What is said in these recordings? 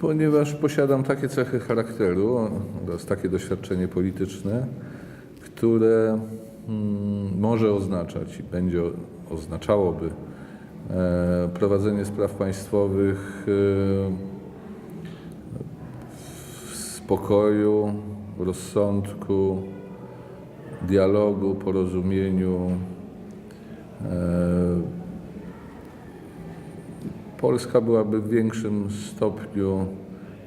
ponieważ posiadam takie cechy charakteru oraz takie doświadczenie polityczne, które mm, może oznaczać i będzie oznaczałoby e, prowadzenie spraw państwowych e, w spokoju, rozsądku, dialogu, porozumieniu. Polska byłaby w większym stopniu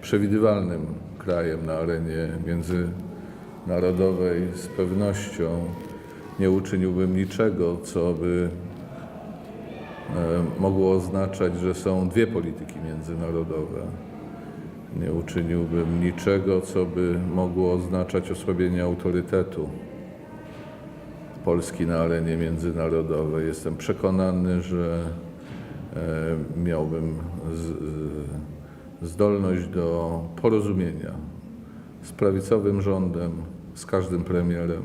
przewidywalnym krajem na arenie międzynarodowej. Z pewnością nie uczyniłbym niczego, co by e, mogło oznaczać, że są dwie polityki międzynarodowe. Nie uczyniłbym niczego, co by mogło oznaczać osłabienie autorytetu Polski na arenie międzynarodowej. Jestem przekonany, że miałbym z, z, zdolność do porozumienia z prawicowym rządem, z każdym premierem,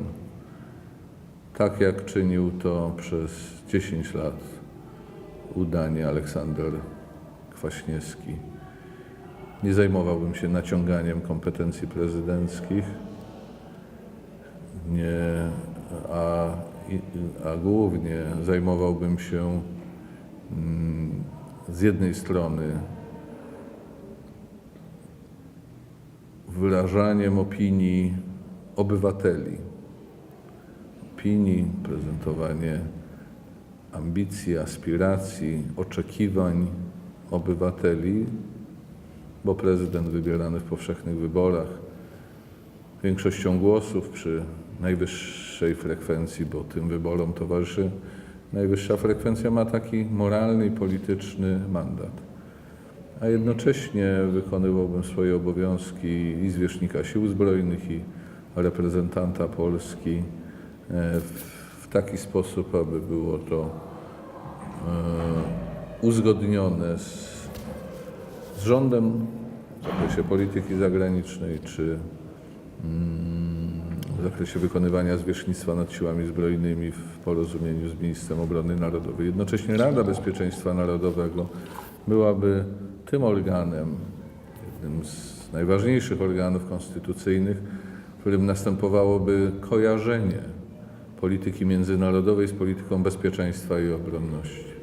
tak jak czynił to przez 10 lat udanie Aleksander Kwaśniewski. Nie zajmowałbym się naciąganiem kompetencji prezydenckich, nie, a, a głównie zajmowałbym się mm, z jednej strony wyrażaniem opinii obywateli, opinii, prezentowanie ambicji, aspiracji, oczekiwań obywateli, bo prezydent wybierany w powszechnych wyborach większością głosów przy najwyższej frekwencji, bo tym wyborom towarzyszy najwyższa frekwencja, ma taki moralny i polityczny mandat. A jednocześnie wykonywałbym swoje obowiązki i zwierzchnika sił zbrojnych, i reprezentanta Polski e, w, taki sposób, aby było to e, uzgodnione z, z rządem w zakresie polityki zagranicznej czy w zakresie wykonywania zwierzchnictwa nad siłami zbrojnymi w porozumieniu z Ministrem Obrony Narodowej. Jednocześnie Rada Bezpieczeństwa Narodowego byłaby tym organem, jednym z najważniejszych organów konstytucyjnych, w którym następowałoby kojarzenie polityki międzynarodowej z polityką bezpieczeństwa i obronności.